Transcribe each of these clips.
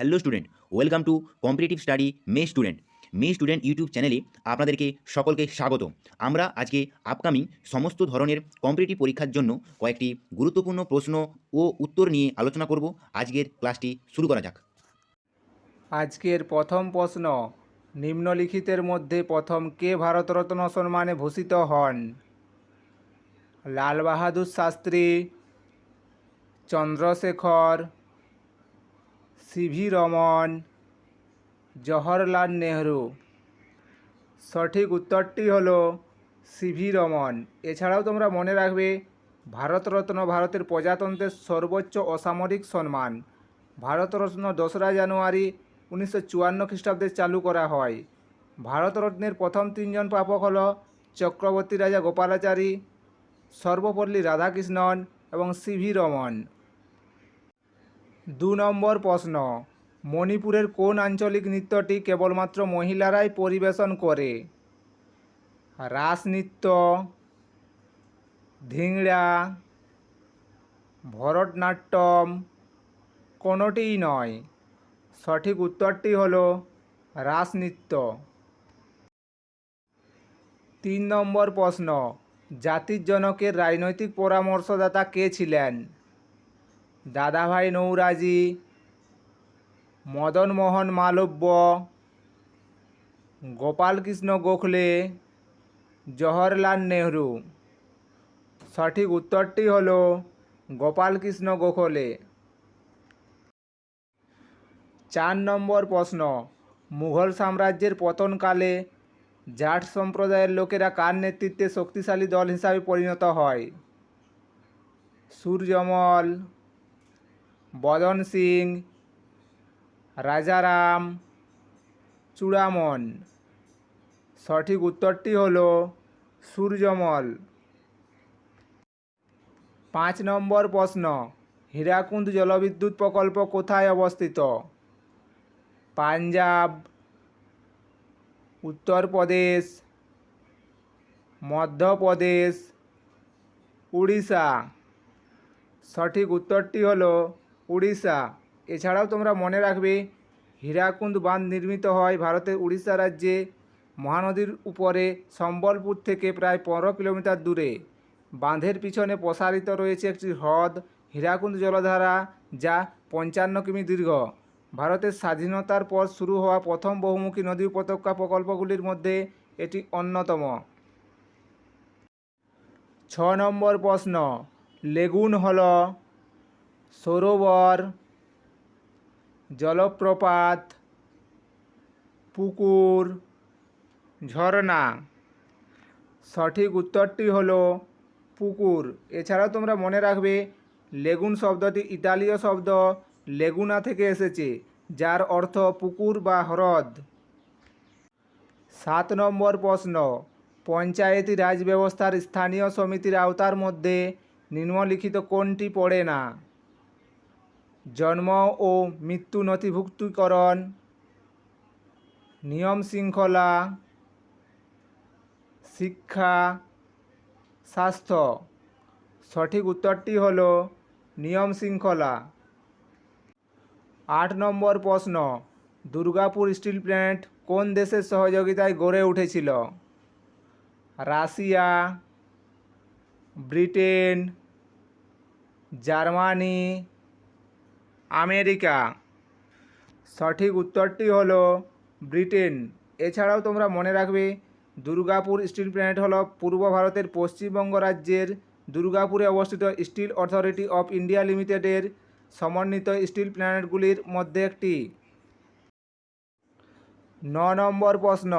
Hello student welcome to competitive study my student my student YouTube চ্যানেলে আপনাদেরকে সকলকে স্বাগত। আমরা আজকে আপকামিং সমস্ত ধরনের কম্পিটিটিভ পরীক্ষার জন্য কয়েকটি গুরুত্বপূর্ণ প্রশ্ন ও উত্তর নিয়ে আলোচনা করব। আজকের ক্লাসটি শুরু করা যাক। আজকের প্রথম প্রশ্ন, নিম্নলিখিতের মধ্যে প্রথম কে ভারতরত্ন সম্মানে ভূষিত হন? Lal Bahadur Shastri, Chandrashekhar C V Raman Jawaharlal Nehru. সঠিক উত্তরটি হলো সিভি রমন এছাড়াও তোমরা মনে রাখবে, ভারতরত্ন ভারতের প্রজাতন্ত্রের সর্বোচ্চ অসামরিক সম্মান ভারতরত্ন দোসরা জানুয়ারি উনিশশো চুয়ান্ন খ্রিস্টাব্দে চালু করা হয়। ভারতরত্নের প্রথম তিনজন প্রাপক হল চক্রবর্তী রাজা গোপালাচারী, সর্বপল্লী রাধাকৃষ্ণন এবং সিভি রমন দু নম্বর প্রশ্ন, মণিপুরের কোন আঞ্চলিক নৃত্যটি কেবলমাত্র মহিলারাই পরিবেশন করে? রাস নৃত্য ধিংড়া, ভরতনাট্যম, কোনোটিই নয়। সঠিক উত্তরটি হল রাস নৃত্য তিন নম্বর প্রশ্ন, জাতির জনকের রাজনৈতিক পরামর্শদাতা কে ছিলেন? দাদাভাই নৌরাজি, মদনমোহন মালব্য, গোপালকৃষ্ণ গোখলে, জওহরলাল নেহরু। সঠিক উত্তরটি হল গোপালকৃষ্ণ গোখলে। চার নম্বর প্রশ্ন, মুঘল সাম্রাজ্যের পতনকালে জাট সম্প্রদায়ের লোকেরা কার নেতৃত্বে শক্তিশালী দল হিসাবে পরিণত হয়? সূর্যমল বদন সিং, রাজারাম চূড়ামন। সঠিক উত্তরটি হল সূর্যমল। পাঁচ নম্বর প্রশ্ন হীরাকুন্দ জলবিদ্যুৎ প্রকল্প কোথায় অবস্থিত? পাঞ্জাব, উত্তরপ্রদেশ, মধ্যপ্রদেশ, উড়িষ্যা। সঠিক উত্তরটি হলো উড়িষ্যা। এছাড়াও তোমরা মনে রাখবে হীরাকুন্দ বাঁধ নির্মিত হয় ভারতের উড়িষ্যা রাজ্যে মহানদীর উপরে সম্বলপুর থেকে প্রায় পনেরো কিলোমিটার দূরে। বাঁধের পিছনে প্রসারিত রয়েছে একটি হ্রদ হীরাকুন্দ জলধারা, যা পঞ্চান্ন কিমি দীর্ঘ। ভারতের স্বাধীনতার পর শুরু হওয়া প্রথম বহুমুখী নদী উপত্যকা প্রকল্পগুলির মধ্যে এটি অন্যতম। ছ নম্বর প্রশ্ন, লেগুন হল সরোবর, জলপ্রপাত, পুকুর, ঝর্ণা। সঠিক উত্তরটি হলো পুকুর। এছাড়াও তোমরা মনে রাখবে, লেগুন শব্দটি ইতালীয় শব্দ লেগুনা থেকে এসেছে, যার অর্থ পুকুর বা হ্রদ। সাত নম্বর প্রশ্ন, পঞ্চায়েতি রাজ ব্যবস্থার স্থানীয় সমিতির আওতার মধ্যে নিম্নলিখিত কোনটি পড়ে না? জন্ম ও মৃত্যু নথিভুক্তিকরণ, নিয়ম শৃঙ্খলা, শিক্ষা, স্বাস্থ্য। সঠিক উত্তরটি হল নিয়ম শৃঙ্খলা। আট নম্বর প্রশ্ন, দুর্গাপুর স্টিল প্ল্যান্ট কোন দেশের সহযোগিতায় গড়ে উঠেছিল? Russia, Britain, Germany America. সঠিক উত্তরটি হলো ব্রিটেন। এছাড়াও তোমরা মনে রাখবে, দুর্গাপুর স্টিল প্ল্যান্ট হলো পূর্ব ভারতের পশ্চিমবঙ্গ রাজ্যের দুর্গাপুরে অবস্থিত স্টিল অথরিটি অফ ইন্ডিয়া লিমিটেডের সমন্বিত স্টিল প্ল্যান্টগুলির মধ্যে একটি। ন নম্বর প্রশ্ন,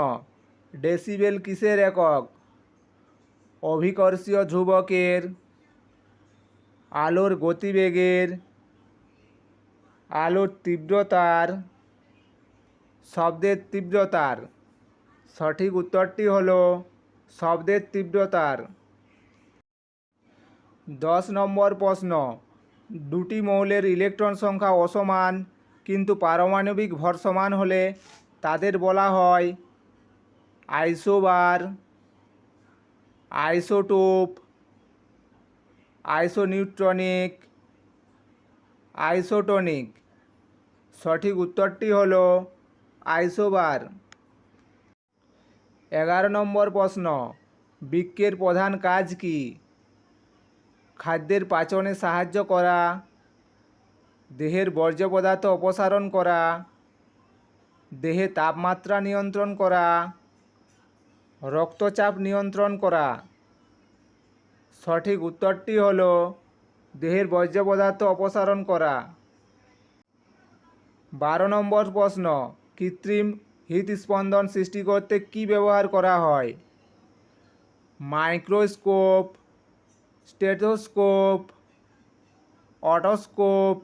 ডেসিবেল কিসের একক? অভিকর্ষীয় ধ্রুবকের আলোর গতিবেগের আলোর তীব্রতার, শব্দের তীব্রতার। সঠিক উত্তরটি হলো শব্দের তীব্রতার। দশ নম্বর প্রশ্ন, দুটি মৌলের ইলেকট্রন সংখ্যা অসমান কিন্তু পারমাণবিক ভর সমান হলে তাদের বলা হয় আইসোবার, আইসোটোপ, আইসোনিউট্রনিক আইসোটনিক। সঠিক উত্তরটি হলো আইসোবার। এগারো নম্বর প্রশ্ন বৃক্কের প্রধান কাজ কি? খাদ্যের পাচনে সাহায্য করা, দেহের বর্জ্য পদার্থ অপসারণ করা, দেহে তাপমাত্রা নিয়ন্ত্রণ করা, রক্তচাপ নিয়ন্ত্রণ করা। সঠিক উত্তরটি হলো দেহের বর্জ্য পদার্থ অপসারণ করা। বারো নম্বর প্রশ্ন, কৃত্রিম হৃদস্পন্দন সৃষ্টি করতে কী ব্যবহার করা হয়? Microscope, stethoscope, otoscope,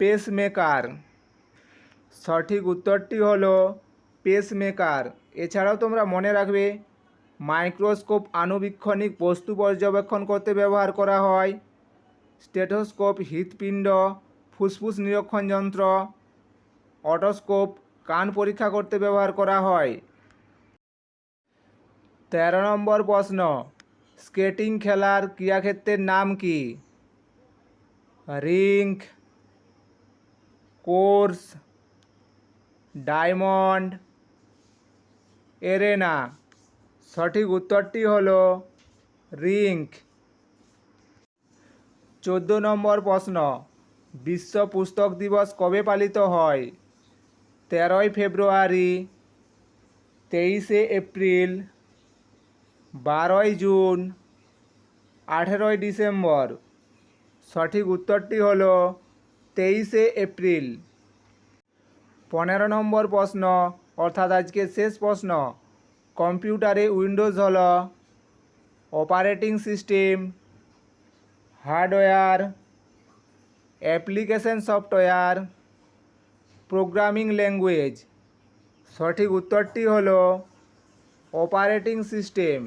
pacemaker. সঠিক উত্তরটি হলো পেসমেকার। এছাড়াও তোমরা মনে রাখবে মাইক্রোস্কোপ আণুবীক্ষণিক বস্তু পর্যবেক্ষণ করতে ব্যবহার করা হয়। স্টেথোস্কোপ হৃৎপিণ্ড, ফুসফুস নিরীক্ষণ যন্ত্র, অটোস্কোপ কান পরীক্ষা করতে ব্যবহার করা হয়। তেরো নম্বর প্রশ্ন, স্কেটিং খেলার ক্রীড়াক্ষেত্রের নাম কি? Rink course, diamond, arena. সঠিক উত্তরটি হলো রিঙ্ক চোদ্দ নম্বর প্রশ্ন, বিশ্ব পুস্তক দিবস কবে পালিত হয়? তেরোই ফেব্রুয়ারি, তেইশে এপ্রিল, বারোই জুন, আঠেরোই ডিসেম্বর। সঠিক উত্তরটি হলো তেইশে এপ্রিল। পনেরো নম্বর প্রশ্ন, অর্থাৎ আজকে শেষ প্রশ্ন কম্পিউটারে উইন্ডোজ হল operating system, hardware, application software, programming language. সঠিক উত্তরটি হলো অপারেটিং সিস্টেম।